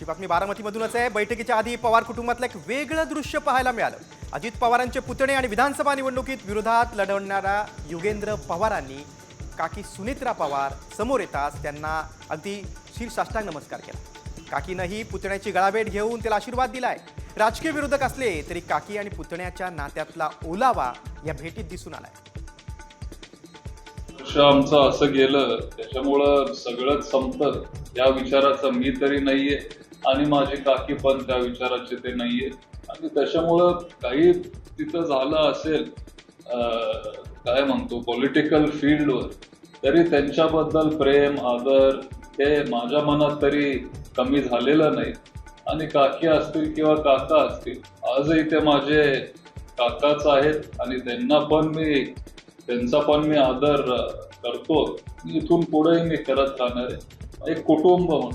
अशी बातमी बारामतीमधूनच आहे. बैठकीच्या आधी पवार कुटुंबातलं एक वेगळं दृश्य पाहायला मिळालं. अजित पवारांचे पुतणे आणि विधानसभा निवडणुकीत विरोधात लढवणाऱ्या युगेंद्र पवारांनी काकी सुनेत्रा पवार समोर येताच त्यांना अगदी शीर्षाष्टांग नमस्कार केला. काकीनंही पुतण्याची गळाभेट घेऊन त्याला आशीर्वाद दिलाय. राजकीय विरोधक असले तरी काकी आणि पुतण्याच्या नात्यातला ओलावा या भेटीत दिसून आलाय. वर्ष आमचं असं गेलं त्याच्यामुळं सगळंच संपत. या विचाराचा मी तरी नाहीये. आणि माझी काकी पण त्या विचाराचे ते नाहीये. आणि त्याच्यामुळं काही तिथं झालं असेल अं, काय म्हणतो पॉलिटिकल फील्डवर तरी त्यांच्याबद्दल प्रेम आदर हे माझ्या मनात तरी कमी झालेलं नाही. आणि काकी असतील किंवा काका असतील आजही ते माझे काकाच आहेत आणि त्यांना पण मी त्यांचा पण मी आदर करतो. इथून पुढेही मी करत राहणार आहे. एक कुटुंब म्हणून.